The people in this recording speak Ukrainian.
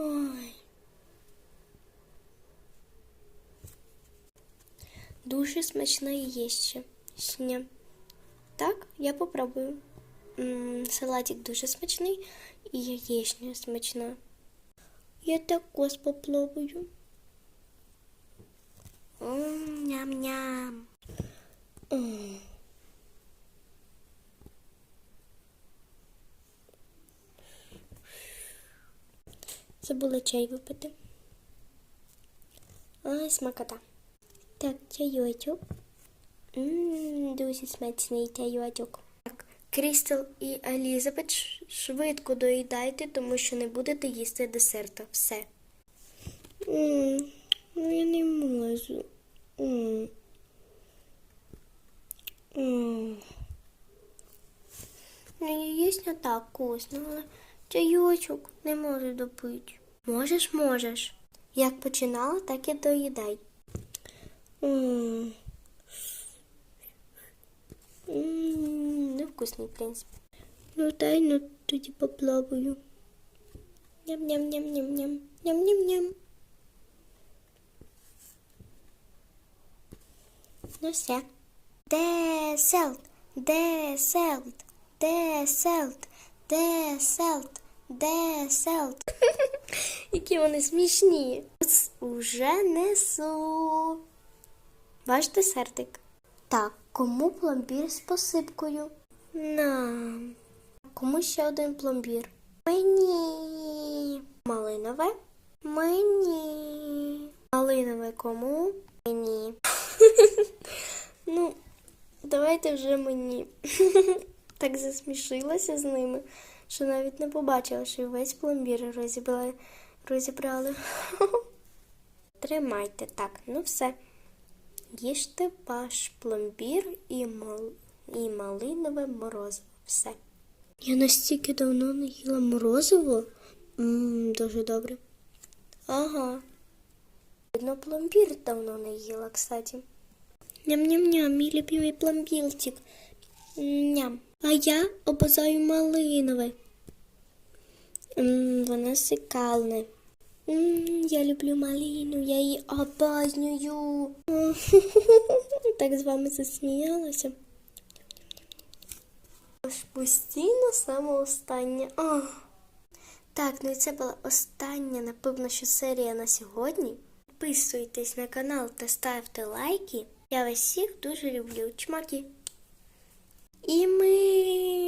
Ой. Дуже смачна. Сня. Так, я попробую. Салатик дуже смачний і яєчня смачна. Я також попробую. Ням-ням. М. Забула чай випити. Ай, смакота. Так, чайочок. Ммм, дуже смачний чайочок. Так, Крістал і Елізабет швидко доїдайте, тому що не будете їсти десерта. Все. Ммм, ну я не можу. Ммм. Ммм. Ну, яєчня так вкусно, але чайочок не можу допити. Можеш, можеш. Як починала, так і доїдай. М. М, Невкусний, в принципі. Ну, дай, ну тоді попробую. Ням-ням-ням-ням-ням. Ням-ням-ням. Ну все. Деселт, деселт, деселт, деселт, деселт. Які вони смішні. Уже несу. Ваш десертик. Так, кому пломбір з посипкою? Нам. Кому ще один пломбір? Мені. Малинове? Мені. Малинове кому? Мені. ну, давайте вже мені. так засмішилася з ними, що навіть не побачила, що весь пломбір розібрали. розібрали. Тримайте так, ну все. Їжте ваш пломбір і, мал... і малинове морозиво. Все. Я настільки давно не їла морозиво. Ммм, дуже добре. Ага. Видно, пломбір давно не їла, кстати. Ням-ням-ням, мій любимий пломбірчик. Ням. А я обожаю малинове. Сикальне. М, Я люблю малину, я її обожнюю. Так з вами засміялася. Аж постійно саме останнє. Так, ну і це була остання, напевно, що серія на сьогодні. Підписуйтесь на канал та ставте лайки. Я вас всіх дуже люблю. Чмаки. І ми.